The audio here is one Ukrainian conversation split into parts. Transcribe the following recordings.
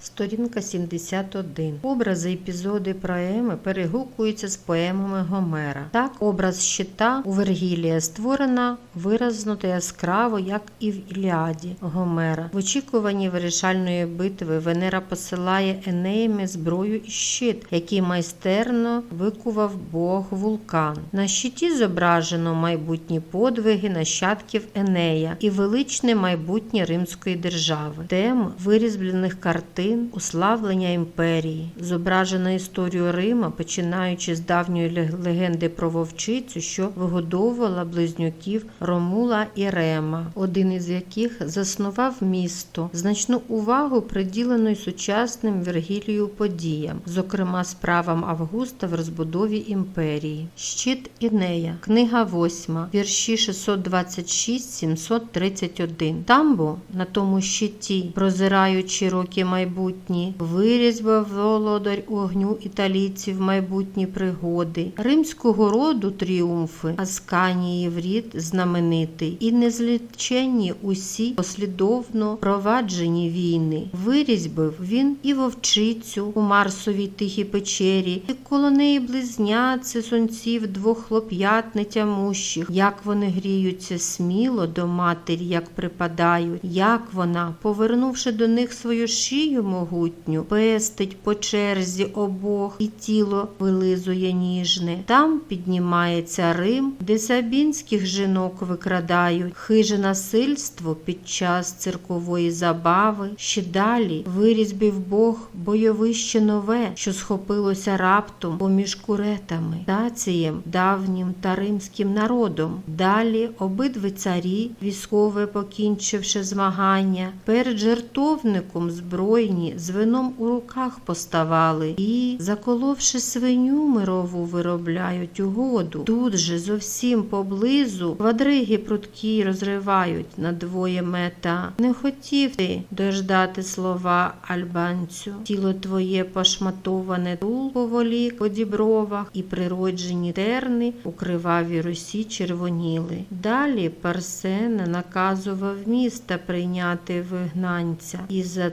Сторінка 71. Образи епізоди поеми перегукуються з поемами Гомера. Так, образ щита у Вергілія створена виразно та яскраво, як і в Іліаді Гомера. В очікуванні вирішальної битви Венера посилає Енеємі зброю і щит, який майстерно викував бог вулкан. На щиті зображено майбутні подвиги нащадків Енея і величне майбутнє римської держави. Тем вирізблених картин уславлення імперії, зображена історію Рима, починаючи з давньої легенди про вовчицю, що вигодовувала близнюків Ромула і Рема, один із яких заснував місто. Значну увагу приділено сучасним Вергілію подіям, зокрема справам Августа в розбудові імперії. Щит Інея, книга 8, вірші 626-731. Тамбо на тому щиті, прозираючи роки майбутні, вирізьбав володар огню італійців майбутні пригоди, римського роду тріумфи, Асканіїв рід знаменитий, і незліченні усі послідовно проваджені війни. Вирізьбив він і вовчицю у Марсовій тихій печері, і коло неї близняці сонців двох хлоп'ят нетямущих, як вони гріються сміло до матері, як припадають, як вона, повернувши до них свою шию могутню, пестить по черзі обох, і тіло вилизує ніжне. Там піднімається Рим, де сабінських жінок викрадають, хиже насильство під час циркової забави. Ще далі вирізбив Бог бойовище нове, що схопилося раптом поміж куретами, тацієм, давнім та римським народом. Далі обидві царі, військове покінчивши змагання, перед жертовником збройні з вином у руках поставали і, заколовши свиню мирову, виробляють угоду. Тут же зовсім поблизу квадриги прудкі розривають на двоє мета. Не хотів ти дождати слова альбанцю. Тіло твоє пошматоване тул поволік по дібровах, і природжені терни у кривавій русі червоніли. Далі Парсена наказував міста прийняти вигнанця, і за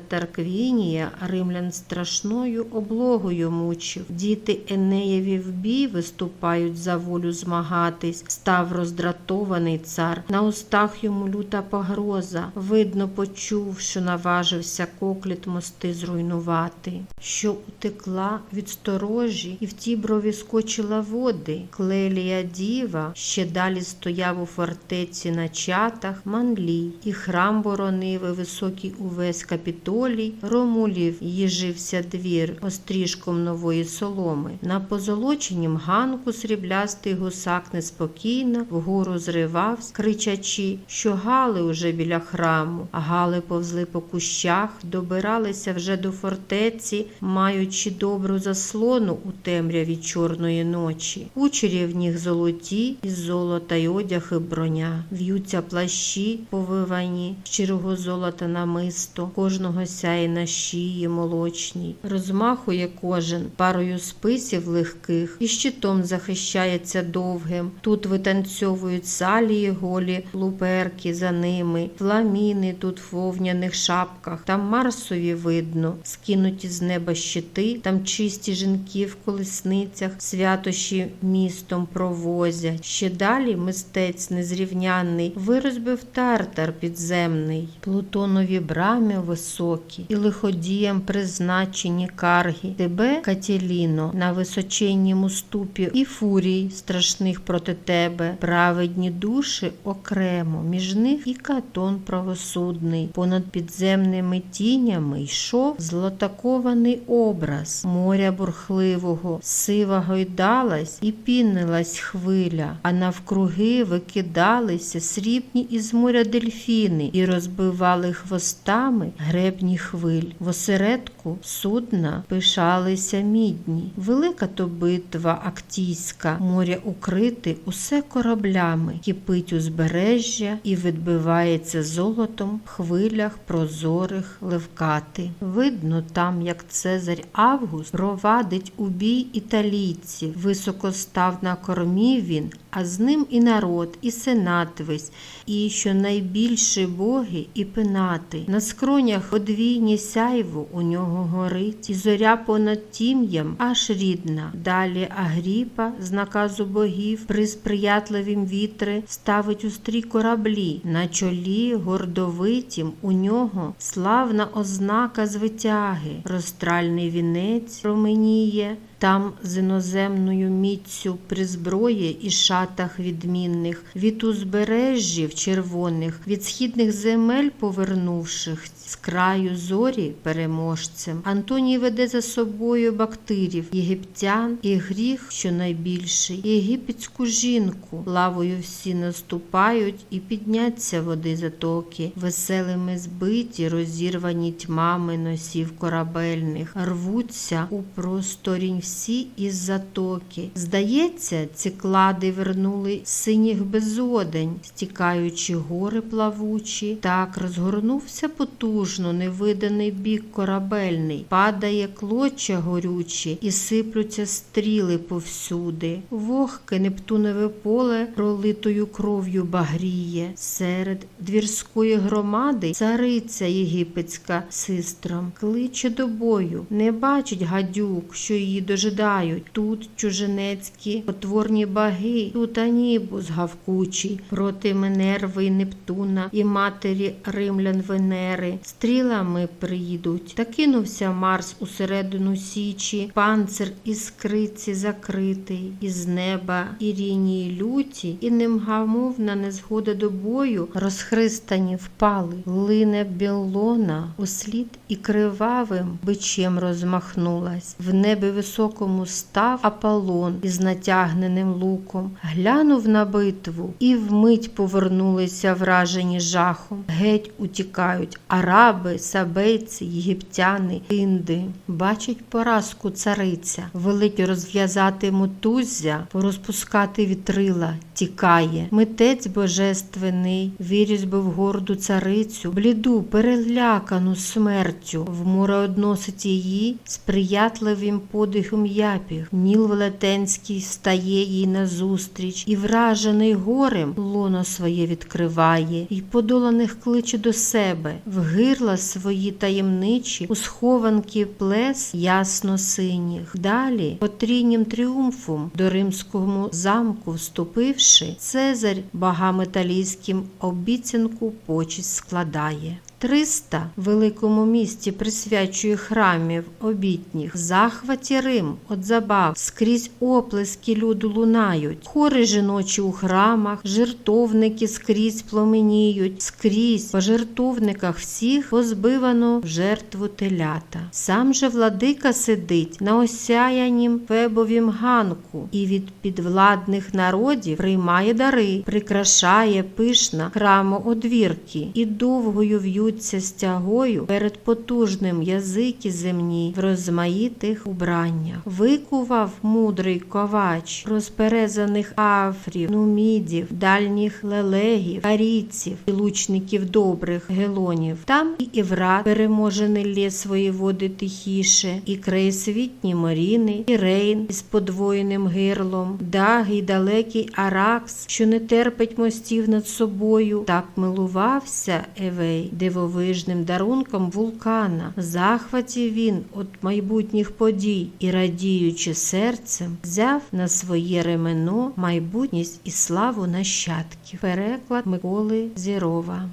Тарквінія римлян страшною облогою мучив. Діти Енеєві в бій виступають за волю змагатись. Став роздратований цар. На устах йому люта погроза. Видно, почув, що наважився кокліт мости зруйнувати, що утекла від сторожі, і в ті брові скочила води. Клелія діва ще далі стояв у фортеці на чатах Манлій, і храм боронив високий увесь капітолій. Ромулів їжився двір острішком нової соломи. На позолоченім ганку сріблястий гусак неспокійно вгору зривався, кричачи, що гали уже біля храму, а гали повзли по кущах, добиралися вже до фортеці, маючи добру заслону у темряві чорної ночі. Кучері в них золоті, із золота й одяг і броня. В'ються плащі, повивані, щирого золота намисто, кожного сяє на шиї молочній. Розмахує кожен парою списів легких і щитом захищається довгим. Тут витанцьовують салії голі, луперки за ними, фламіни тут в вовняних шапках, там Марсові видно, скинуті з неба щити, там чисті жінки в колесницях, святощі містом провозять. Ще далі мистець незрівнянний вирозбив тартар підземний, Плутонові брами високі, і лиходіям призначені карги. Тебе, Катіліно, на височеннім уступі, і фурій страшних проти тебе, праведні душі окремо, між них і катон правосудний. Понад підземними тінями йшов злотакований образ моря бурхливого, сива гойдалась і пінилась хвиля, а навкруги викидалися срібні із моря дельфіни і розбивали хвостами гребні хвиль. В осередку судна пишалися мідні. Велика то битва актійська, моря укрити усе кораблями, кипить узбережжя і відбивається золотом в хвилях прозорих левкати. Видно там, як Цезарь Август провадить у бій італійців. Високо став на кормі він, а з ним і народ, і сенат весь, і що найбільше боги і пенати. На скронях подвійні сяйво у нього горить, і зоря понад тім'ям аж рідна. Далі Агріпа з наказу богів при сприятливім вітри ставить у стрій кораблі. На чолі гордовитім у нього славна ознака звитяги, розстральний вінець променіє. Там з іноземною міцю при зброї і шатах відмінних, від узбережжів червоних, від східних земель повернувших, з краю зорі переможцем. Антоній веде за собою бактирів, єгиптян і гріх, що найбільший, єгипетську жінку. Лавою всі наступають і підняться води затоки, веселими збиті, розірвані тьмами носів корабельних, рвуться у просторінь із затоки. Здається, ці клади вернули синіх безодень, стікаючи гори плавучі, так розгорнувся потужно невиданий бік корабельний, падає клоча горючі і сиплються стріли повсюди. Вогке Нептунове поле пролитою кров'ю багріє. Серед двірської громади цариця єгипетська сестрам кличе до бою. Не бачить гадюк, що її дожидають. Тут чужинецькі потворні баги, тут анібус гавкучий проти Менерви і Нептуна і матері римлян Венери. Стрілами приїдуть. Та кинувся Марс усередину січі, панцир із криці закритий, із неба ірінії люті, і немгамовна незгода до бою розхристані впали. Лине білона услід і кривавим бичем розмахнулась. В небі високому став Аполлон із натягненим луком, глянув на битву і вмить повернулися вражені жахом. Геть утікають араби, сабейці, єгиптяни, інди. Бачить поразку цариця, велить розв'язати мотуззя, порозпускати вітрила, тікає. Митець божественний, вирізбив горду царицю, бліду, перелякану смертю. В море односить її сприятливим подихом япів. Ніл Велетенський стає їй назустріч, і вражений горем лоно своє відкриває, і подоланих кличе до себе, в гирла свої таємничі, у схованки плес ясно синіх. Далі, потрійнім тріумфом до римського замку вступивши, Цезарь багаметалійським обіцянку почість складає. Триста в великому місті присвячує храмів обітніх, захваті Рим от забав, скрізь оплески люду лунають, хори жіночі у храмах, жертовники скрізь пломеніють, скрізь по жертовниках всіх позбивано в жертву телята. Сам же владика сидить на осяянім фебовім ганку і від підвладних народів приймає дари, прикрашає пишна храму одвірки і довгою в'ються стягою перед потужним язики земні в розмаїтих убраннях. Викував мудрий ковач розперезаних афрів, нумідів, дальніх лелегів, карійців і лучників добрих гелонів. Там і Іврат переможений лє свої води тихіше, і краєсвітні моріни, і рейн із подвоєним гирлом, даги й далекий Аракс, що не терпить мостів над собою. Так милувався Евей дивовижним дарунком вулкана. В захваті він от майбутніх подій і, радіючи серцем, взяв на своє ремено майбутність і славу нащадків. Переклад Миколи Зірова.